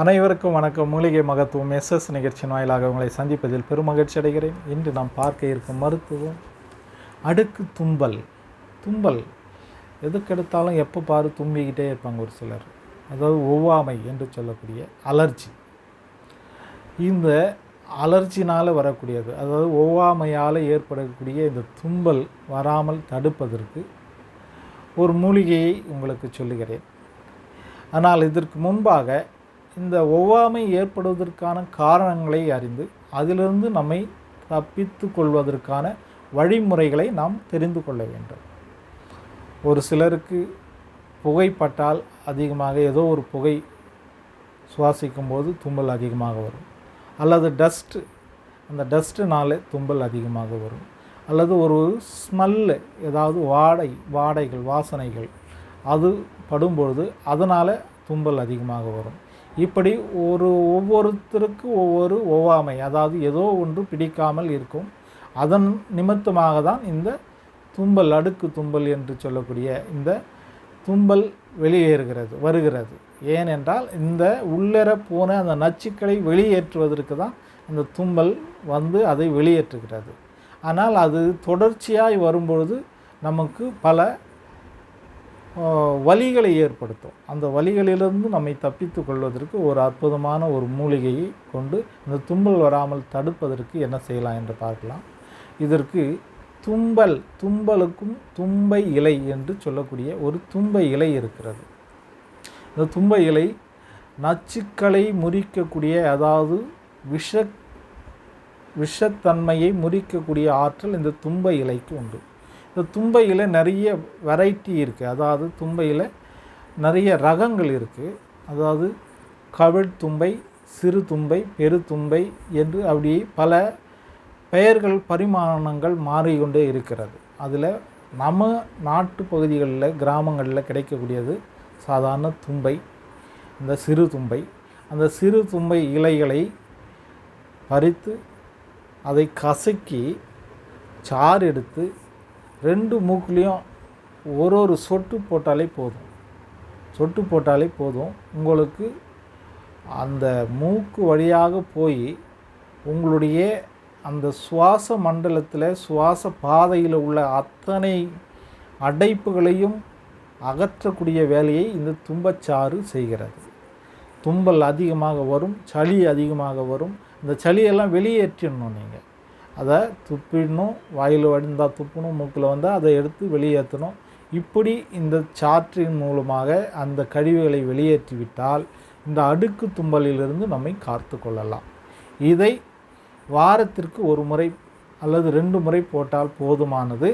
அனைவருக்கும் வணக்கம். மூலிகை மகத்துவம் எஸ்எஸ் நிகழ்ச்சியின் வாயிலாக உங்களை சந்திப்பதில் பெருமகிழ்ச்சி அடைகிறேன். இன்று நாம் பார்க்க இருக்கும் மருத்துவம் அடுக்கு தும்பல். தும்பல். எதுக்கெடுத்தாலும் எப்போ பாரு தும்பிக்கிட்டே இருப்பாங்க ஒரு சிலர். அதாவது ஒவ்வாமை என்று சொல்லக்கூடிய அலர்ஜி. இந்த அலர்ஜினால் வரக்கூடியது அதாவது ஒவ்வாமையால் ஏற்படக்கூடிய இந்த தும்பல் வராமல் தடுப்பதற்கு ஒரு மூலிகையை உங்களுக்கு சொல்லுகிறேன். ஆனால் இதற்கு முன்பாக இந்த ஒவ்வாமை ஏற்படுவதற்கான காரணங்களை அறிந்து அதிலிருந்து நம்மை தப்பித்து கொள்வதற்கான வழிமுறைகளை நாம் தெரிந்து கொள்ள வேண்டும். ஒரு சிலருக்கு புகைப்பட்டால் அதிகமாக ஏதோ ஒரு புகை சுவாசிக்கும் போது தும்பல் அதிகமாக வரும். அல்லது டஸ்ட்டு அந்த டஸ்ட்டுனால தும்பல் அதிகமாக வரும். அல்லது ஒரு ஸ்மெல்லு ஏதாவது வாடை வாடைகள் வாசனைகள் அது படும்பொழுது அதனால் தும்பல் அதிகமாக வரும். இப்படி ஒரு ஒவ்வொருத்தருக்கு ஒவ்வொரு ஒவ்வாமை அதாவது ஏதோ ஒன்று பிடிக்காமல் இருக்கும். அதன் நிமித்தமாக தான் இந்த தும்பல் அடுக்கு தும்பல் என்று சொல்லக்கூடிய இந்த தும்பல் வெளியேறுகிறது வருகிறது. ஏனென்றால் இந்த உள்ளர போன அந்த நச்சுக்களை வெளியேற்றுவதற்கு தான் அந்த தும்பல் வந்து அதை வெளியேற்றுகிறது. ஆனால் அது தொடர்ச்சியாய் வரும்பொழுது நமக்கு பல வலிகளை ஏற்படுத்தும். அந்த வலிகளிலிருந்து நம்மை தப்பித்து கொள்வதற்கு ஒரு அற்புதமான ஒரு மூலிகையை கொண்டு இந்த தும்பல் வராமல் தடுப்பதற்கு என்ன செய்யலாம் என்று பார்க்கலாம். இதற்கு தும்பல் தும்பலுக்கும் தும்பை இலை என்று சொல்லக்கூடிய ஒரு தும்பை இலை இருக்கிறது. இந்த தும்பை இலை நச்சுக்களை முறிக்கக்கூடிய அதாவது விஷ விஷத்தன்மையை முறிக்கக்கூடிய ஆற்றல் இந்த தும்பை இலைக்கு உண்டு. இந்த தும்பையில் நிறைய வெரைட்டி இருக்குது அதாவது தும்பையில் நிறைய ரகங்கள் இருக்குது அதாவது கவிழ் தும்பை சிறு தும்பை பெரு தும்பை என்று அப்படி பல பெயர்கள் பரிமாணங்கள் மாறிக்கொண்டே இருக்கிறது. அதில் நம்ம நாட்டு பகுதிகளில் கிராமங்களில் கிடைக்கக்கூடியது சாதாரண தும்பை இந்த சிறு தும்பை. அந்த சிறு தும்பை இலைகளை பறித்து அதை கசக்கி சாறு எடுத்து ரெண்டு மூக்குலேயும் ஒரு ஒரு சொட்டு போட்டாலே போதும். சொட்டு போட்டாலே போதும். உங்களுக்கு அந்த மூக்கு வழியாக போய் உங்களுடைய அந்த சுவாச மண்டலத்தில் சுவாச பாதையில் உள்ள அத்தனை அடைப்புகளையும் அகற்றக்கூடிய வேலையை இந்த தும்பச்சாறு செய்கிறது. தும்பல் அதிகமாக வரும் சளி அதிகமாக வரும். இந்த சளியெல்லாம் வெளியேற்றிடணும் நீங்கள் அதை துப்பிடணும் வாயில் வடிந்தால் துப்பணும் மூக்கில் வந்தால் அதை எடுத்து வெளியேற்றணும். இப்படி இந்த சாற்றின் மூலமாக அந்த கழிவுகளை வெளியேற்றிவிட்டால் இந்த அடுக்கு தும்பலிலிருந்து நம்மை காத்து கொள்ளலாம். இதை வாரத்திற்கு ஒரு முறை அல்லது ரெண்டு முறை போட்டால் போதுமானது.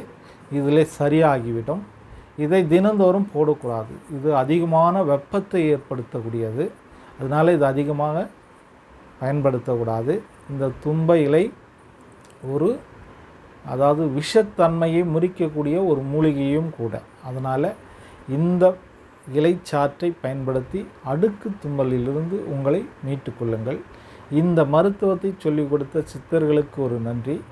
இதில் சரியாகிவிடும். இதை தினந்தோறும் போடக்கூடாது. இது அதிகமான வெப்பத்தை ஏற்படுத்தக்கூடியது. அதனால் இது அதிகமாக பயன்படுத்தக்கூடாது. இந்த தும்ப இலை ஒரு அதாவது விஷத்தன்மையை முறிக்கக்கூடிய ஒரு மூலிகையும் கூட. அதனால் இந்த இலைச்சாற்றை பயன்படுத்தி அடுக்கு தும்மலிலிருந்து உங்களை மீட்டு கொள்ளுங்கள். இந்த மருத்துவத்தை சொல்லிக் கொடுத்த சித்தர்களுக்கு ஒரு நன்றி.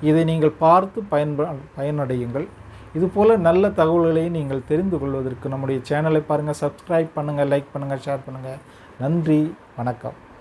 இதை நீங்கள் பார்த்து பயன்ப பயனடையுங்கள். இதுபோல் நல்ல தகவல்களை நீங்கள் தெரிந்து கொள்வதற்கு நம்முடைய சேனலை பாருங்கள் சப்ஸ்கிரைப் பண்ணுங்கள் லைக் பண்ணுங்கள் ஷேர் பண்ணுங்கள் நன்றி வணக்கம்.